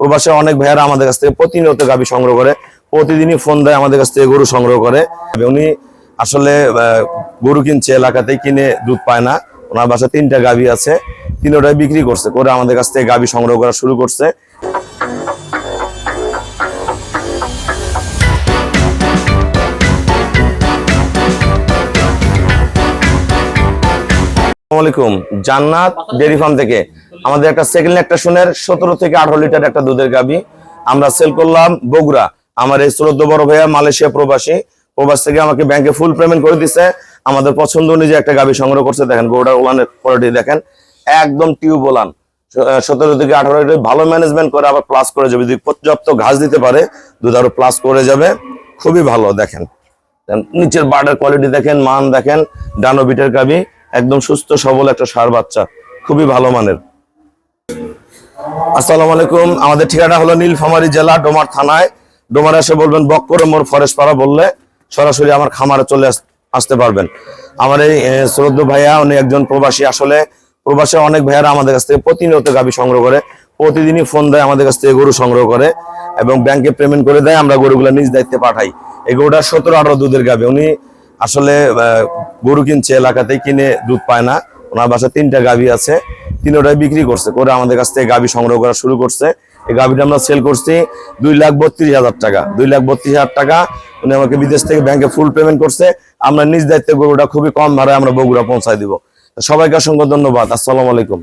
প্রবাসে অনেক ভাইয়ারা আমাদের কাছ থেকে প্রতিনিয়ত গাভী সংগ্রহ করে, প্রতিদিনই ফোন দেয় আমাদের কাছ থেকে গরু সংগ্রহ করে। উনি আসলে গরু কিনছে এলাকাতে কিনে দুধ পায় না। ওনার বাসায় তিনটা গাভী আছে, তিনটাই বিক্রি করছে, করে আমাদের কাছ থেকে গাভী সংগ্রহ করা শুরু করছে। আমাদের একটা সেকেন্ড ল্যাকটেশনের সতেরো থেকে আঠারো লিটার একটা দুধের গাবি আমরা সেল করলাম বগুড়া। আমার এই চোদ্দ বড় ভাইয়া আমাকে ফুল পেমেন্ট করে পছন্দ অনুযায়ী একটা সংগ্রহ করছে। দেখেন গরুটার ওলানের কোয়ালিটি দেখেন। একদম টিউব ওলান। সতেরো থেকে আঠারো লিটার ভালো ম্যানেজমেন্ট করে আবার প্লাস করে যাবে। যদি পর্যাপ্ত ঘাস দিতে পারে, দুধ আরও প্লাস করে যাবে। খুবই ভালো, দেখেন। নিচের বার্ডের কোয়ালিটি দেখেন, মান দেখেন ডানো বিটের গাবি একদম সুস্থ, সবল একটা সার বাচ্চা। খুবই ভালো মানের। আসসালামু আলাইকুম। আমাদের ঠিকানা হলো নীলফামারী জেলা, ডোমার থানায়। ডোমার এসে বলবেন, বক্করে মোর ফরেস্ট পাড়া বললে সরাসরি আমার খামারে চলে আস- আসতে পারবেন। আমার এই শ্রদ্ধ ভাইয়া, উনি একজন প্রবাসী আসলে। প্রবাসে অনেক ভাইয়ারা আমাদের কাছ থেকে প্রতিনিয়ত গাভী সংগ্রহ করে, প্রতিদিনই ফোন দেয় আমাদের কাছ থেকে গরু সংগ্রহ করে এবং ব্যাংকে পেমেন্ট করে দেয়, আমরা গরুগুলো নিজ দায়িত্বে পাঠাই। এই গরুটা সতেরো আঠারো দুধের গাভী উনি আসলে গরু কিনছে এলাকাতেই কিনে দুধ পায় না। ওনার বাসায় তিনটা গাভী আছে, তিনটাই বিক্রি করছে। করে আমাদের কাছ থেকে গাভী সংগ্রহ করা শুরু করছে। এই গাভীটা আমরা সেল করছি দুই লাখ বত্রিশ হাজার টাকা। দুই লাখ বত্রিশ হাজার টাকা উনি আমাকে বিদেশ থেকে ব্যাংকে ফুল পেমেন্ট করছে। আমরা নিজ দায়িত্বে গরুটা খুবই কম ভাড়ায় আমরা বগুড়া পৌঁছায় দিব। সবাইকে অসংখ্য ধন্যবাদ। আসসালামু আলাইকুম।